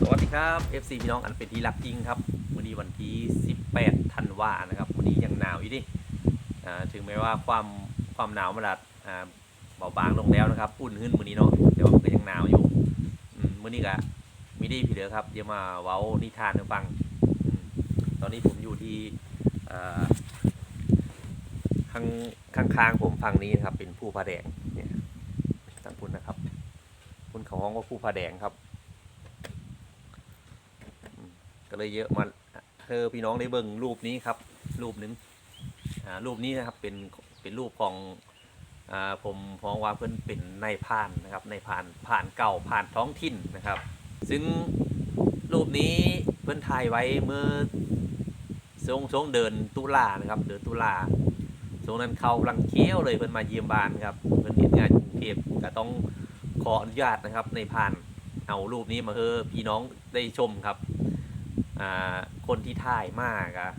สวัสดีครับ FC พี่น้องอันเป็นที่รักจริงครับวันนี้วันที่ 18 ธันวานะครับวันนี้ยังหนาวอยู่ดิอ่ถึงแม้ว่าความความหนาวมันอาจเบาบางลงแล้วนะครับอุ่นขึ้นวันนี้เนาะแต่ว่ามันก็ยังหนาวอยู่วันนี้ก็มีดีพี่เด้อครับเดี๋ยวมาเว้านิทานให้ฟัง ตอนนี้ผมอยู่ที่อ่าข้างข้างผมฝั่งนี้นะครับเป็นผู้พาแดงเนี่ยทางคุณนะครับคุณเขาห้องว่าผู้พาแดงครับ ก็เลยเยอะมาเธอพี่น้องได้เบิ่งรูปนี้ครับ รูปหนึ่งอ่ารูปนี้นะครับเป็นเป็นรูปของอ่าผมพ้องว่าเพื่อนเป็นนายพานนะครับนายพานผ่านเก่าผ่านท้องถิ่นนะครับ ซึ่งรูปนี้เพื่อนถ่ายไว้เมื่อช่วงช่วงเดินตุลานะครับ เดือนตุลาช่วงนั้นเขาลังเคี้ยวเลยเพื่อนมาเยี่ยมบ้านครับเพื่อนเห็นงานกรุงเทพก็ต้องขออนุญาตนะครับในายพานเอารูปนี้มาเพื่อพี่น้องได้ชมครับ อ่าคนที่ถ่ายมากอะ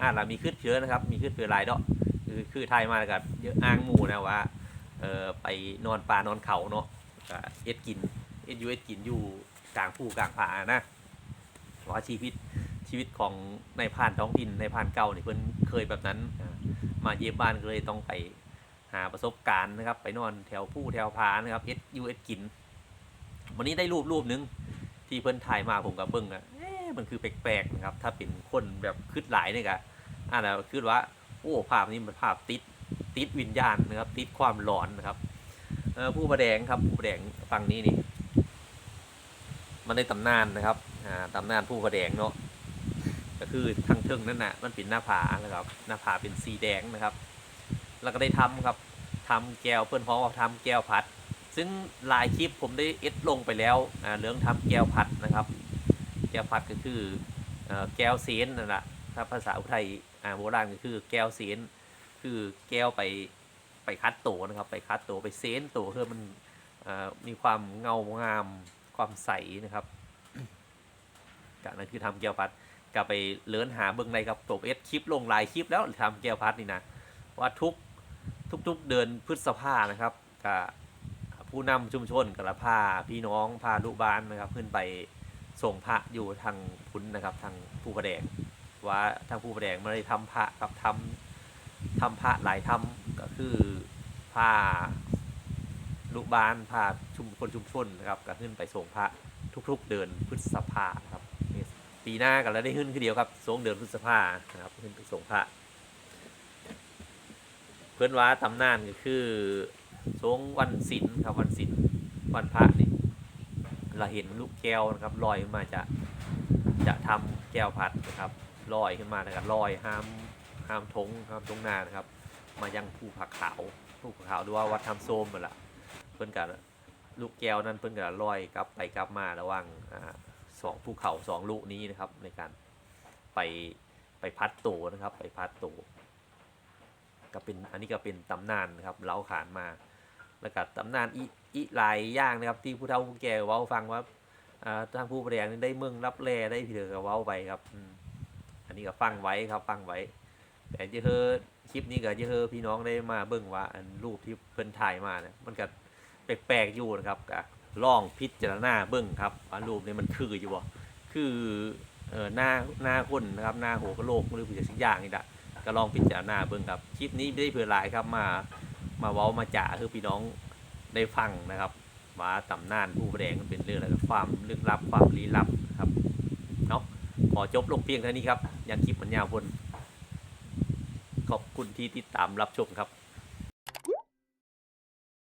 อ่าเรามีขึ้นเชื้อนะครับ มีขึ้นเชื้อลายดอกคือคือถ่ายมากกับเยอะอ้างหมู่นะว่าเออไปนอนป่านอนเขาเนาะเอ็ดกินเอ็ดยูเอ็ดกินอยู่กลางภูกลางป่านะว่าชีวิตชีวิตของในายพานท้องถิ่นในายพานเก่าเนี่ยเพิ่นเคยแบบนั้น มาเยี่ยมบ้านก็เลยต้องไปหาประสบการณ์นะครับ ไปนอนแถวผู้แถวพานะครับเอ็ดยูเอ็ดกิน วันนี้ได้รูปรูปหนึงที่เพิ่นถ่ายมาผมกับเบิ้งอะ มันคือแปลกๆนะครับ ถ้าเป็นคนแบบคืดหลายเนี่ยก็อ่านแล้วคือว่า โอ้ภาพนี้มันภาพติดติดวิญญาณนะครับ ติดความหลอนนะครับผู้ประแดงครับผู้ประแดงฟังนี้นี่ มันในตำนานนะครับอ่าตำนานผู้ประแดงเนาะก็คือทางเทิงนั่นน่ะมันเป็นหน้าผานะครับ หน้าผาเป็นสีแดงนะครับ แล้วก็ได้ทำครับทำแก้วเพื่อนพ้องว่าทำแก้วพัด ซึ่งหลายคลิปผมได้เอ็ดลงไปแล้วเรื่องทำแก้วพัดนะครับ แก้วพัดก็คือแก้วเซนนั่นแหละถ้าภาษาอุทัยอ่าโบราณก็คือแก้วเซนคือแก้วไปไปคัดโตนะครับ ไปคัดโตไปเซนโตเพื่อมันมีความเงางามความใสนะครับกนั่นคือทำแก้วพัดก็ไปเลื่อนหาเบื้องในครับตัวเอสคลิปลงลายคลิปแล้วทำแก้วพัดนี่นะว่าทุกทุกๆเดือนพฤษภานะครับกับผู้นำชุมชนกับละพาพี่น้องพาลูกบ้านนะครับขึ้นไป ส่งพระอยู่ทางพุ้นนะครับ ทางผู้ประแดงว่าทางผู้ประแดงไม่ได้ทำพระครับทำทำพระหลายทำก็คือผ้าลูกบ้านผ้าชุมคนชุมชนนะครับก็ขึ้นไปส่งพระทุกๆ เดือนพฤษภาครับปีหน้ากันแล้วได้ขึ้นคือเดียวครับส่งเดือนพฤษภานะครับขึ้นไปส่งพระเพื่อนว่าตำนานก็คือส่งวันศิลครับวันศิลวันพระน เราเห็นลูกแก้วนะครับลอยขึ้นมาจะจะทำแก้วพัดนะครับลอยขึ้นมานะครับลอยห้ามห้ามทงห้ามทงนานะครับ มายังภูผาขาวภูผาขาวหรือว่าวัดทำโซมนั่นละเพิ่นกับลูกแก้วนั้นเพิ่นกับลอยกลับไปกลับมาระหว่างอสองภูเขาสองลูกนี้นะครับ ในการไปไปพัดโตนะครับ ไปพัดโตก็เป็นอันนี้ก็เป็นตำนานนะครับเล่าขานมา แล้วก็ตำนานอีอีหลายอย่างนะครับ ที่ผู้เฒ่าผู้แก่เว้าฟังว่าอ่าทางผู้ประแดงนี่ได้เมืองรับแลได้พี่เถือกับเว้าไปครับอันนี้ก็ฟังไว้ครับฟังไว้ แต่จะเฮอคลิปนี้ก็เจะเฮอพี่น้องได้มาเบิ่งว่าอันรูปที่เพิ่นถ่ายมาเนี่ยมันก็แปลกๆอยู่นะครับก็ลองพิจารณาเบิ่งครับว่ารูปนี้มันคืออยู่บ่คือเออหน้าหน้าคนนะครับหน้าหัวกะโหลกหรือผู้จักสิ่งอย่างนี่แหละก็ลองพิจารณาเบิ่งครับคลิปนี้ไม่ได้เผื่อหลายครับมา มาเว้ามาจ่าคือพี่น้องได้ฟังนะครับว่าตำนานผู้แสดงเป็นเรื่องอะไรความลึกลับความลี้ลับครับเนาะขอจบลงเพียงเท่านี้ครับยังคลิปมันยาวพนขอบคุณที่ติดตามรับชมครับ